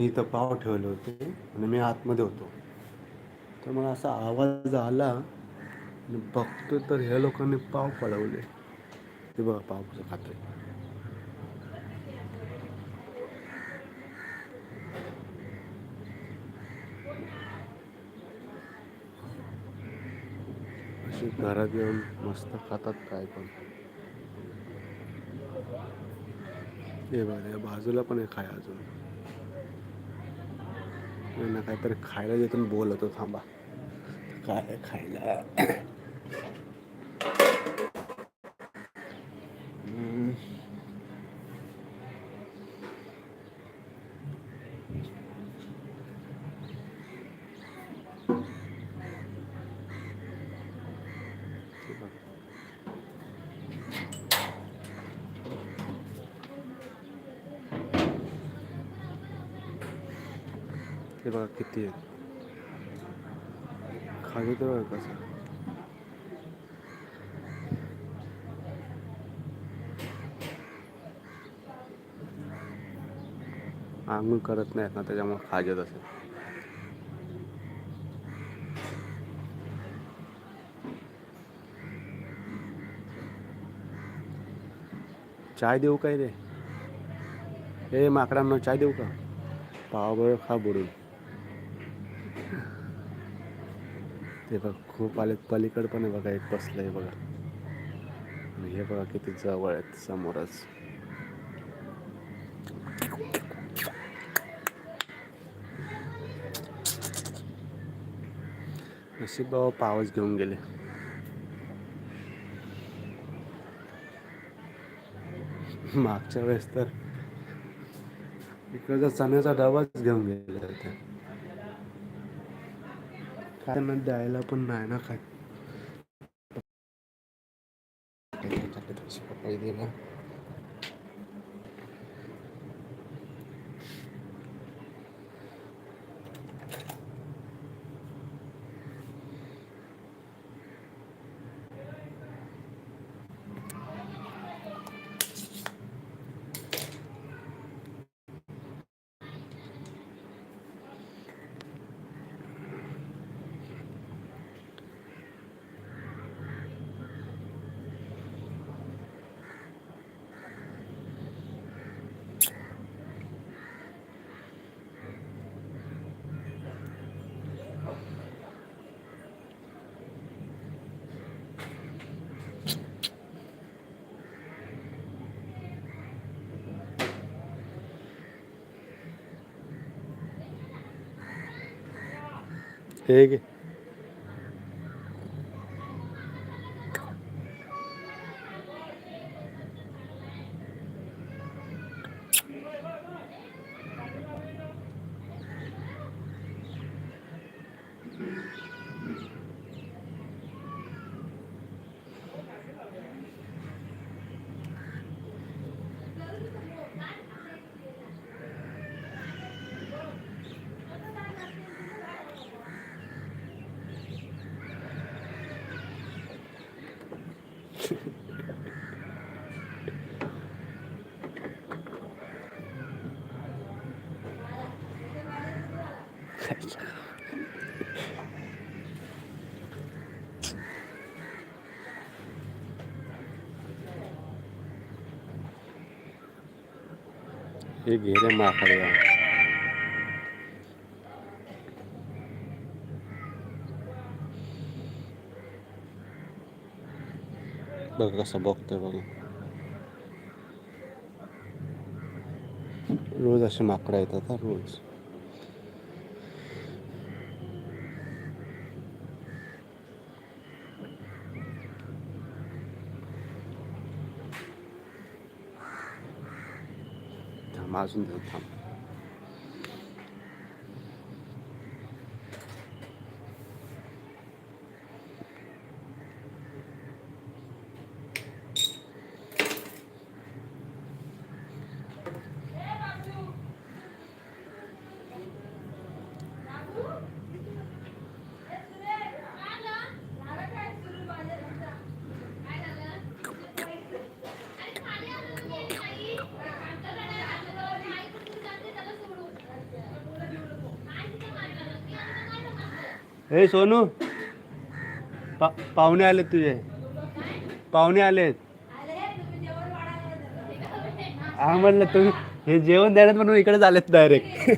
मी इथं पाव ठेवले होते आणि मी आतमध्ये होतो. तर मला असा आवाज आला आणि बघतो तर ह्या लोकांनी पाव पळवले ते बघा पाव कसं खातोय. अशी घरात येऊन मस्त खातात काय पण. हे बघा या बाजूला पण एक आहे अजून. ना काहीतरी खायला देतो बोलतो थांबा. काय खायला हम्म. हे बघा. हे बघा किती आहे खाली तर बघा कसं आंघोळ करत नाहीत ना त्याच्यामुळे खाजत असेल. चाय देऊ काय रे? ए माकडांना चाय देऊ का? पावाबरोबर खा बुडून. ते बघ खूप आले पलीकड पण आहे बघा एक बसलंय बघा. हे बघा किती जवळ आहेत समोरच. नशीब बाबा पावच घेऊन गेले. मागच्या वेळेस तर इकडचा चण्याचा डबाच घेऊन गेले होते. काय ना द्यायला पण नाही ना काय Pegue. थोडीशी पपई दे ना. हे घे हे घे रे माकडे बघ कसं बघतोय बघ रोज असे माकडं येतात हा हे सोनू पा पाहुणे आलेत तुझे. पाहुणे आलेत. हा म्हणलं तुम्ही हे जेवण द्यायला म्हणून इकडेच आलेत डायरेक्ट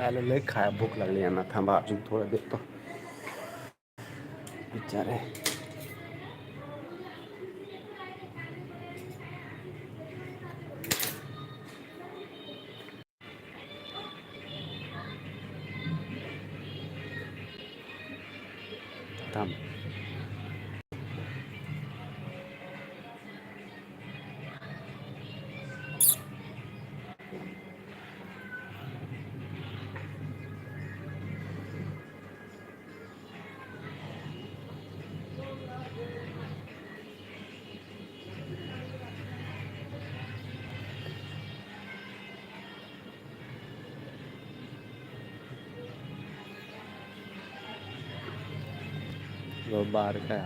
आलं लय खाय भूक लागली यांना. थांबा अजून थोडं देतो. बिचारे. थांब. वो बाहर का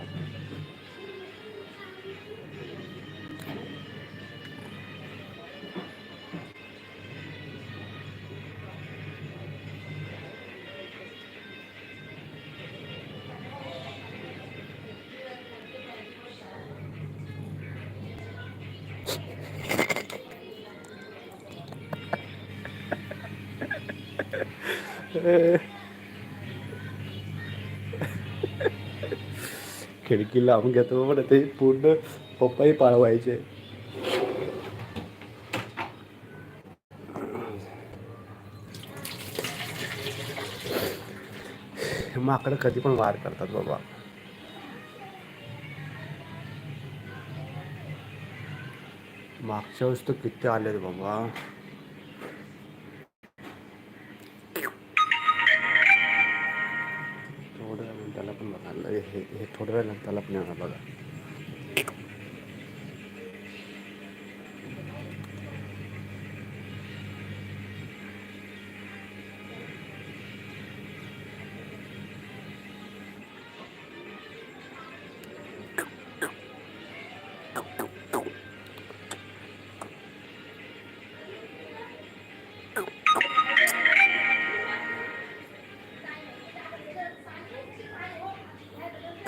खिडकी लावून घेतो पण ते पूर्ण पप्पाही पाळवायचे. माकडं कधी पण वार करतात बाबा. मागच्या वेळेस तर किती आलेत बाबा. हे हे- थोड्या वेळानंतर आपल्याला बघा.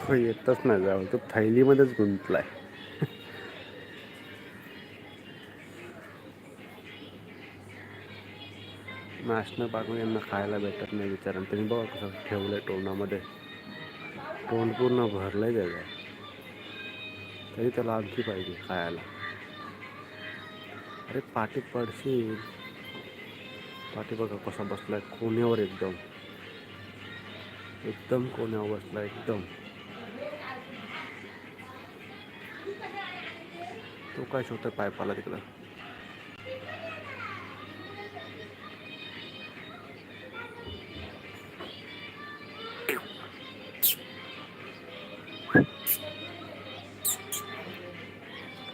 तो येतच नाही जावं तो थैलीमध्येच गुंतला आहे नॅशनल पाकून यांना खायला भेटत नाही विचारा तुम्ही बघा कसं ठेवलंय टोंडामध्ये तोंड पूर्ण भरलंय त्याचं. तरी त्याला आणखी पाहिजे खायला. अरे पाठी पडशील. पाठी बघा कसा बसलाय. कोण्यावर एकदम. एकदम कोण्यावर बसला एकदम. तो काय शोधतोय पायपाला तिकडं?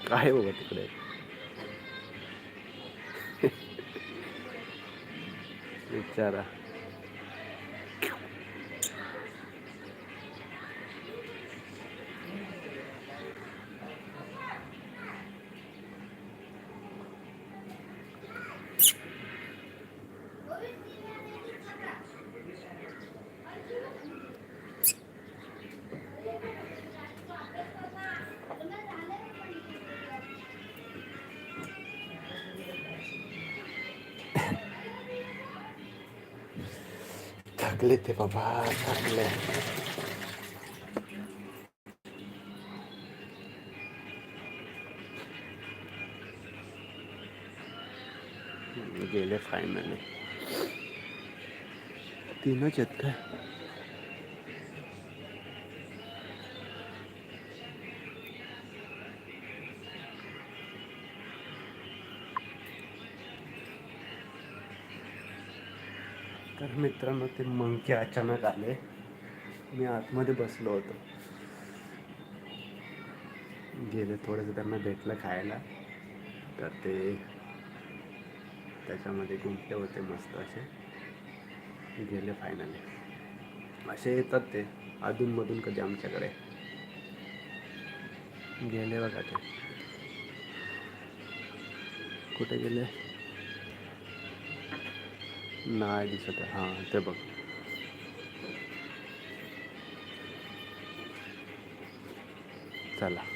काय आहे बाबा तिकडे? विचारा. थकले बाबा थकले गेले फायनली तीनच आहेत काय तर मित्रांनो ते मंकी अचानक आले. मी आतमध्ये बसलो होतो. गेले थोडंसं त्यांना भेटलं खायला तर ते त्याच्यामध्ये गुंतले होते मस्त असे. गेले फायनली असे येतात ते अधूनमधून कधी आमच्याकडे. गेले बघा ते. कुठे गेले? नाही दिसत आहे. हां ते बघ. चला.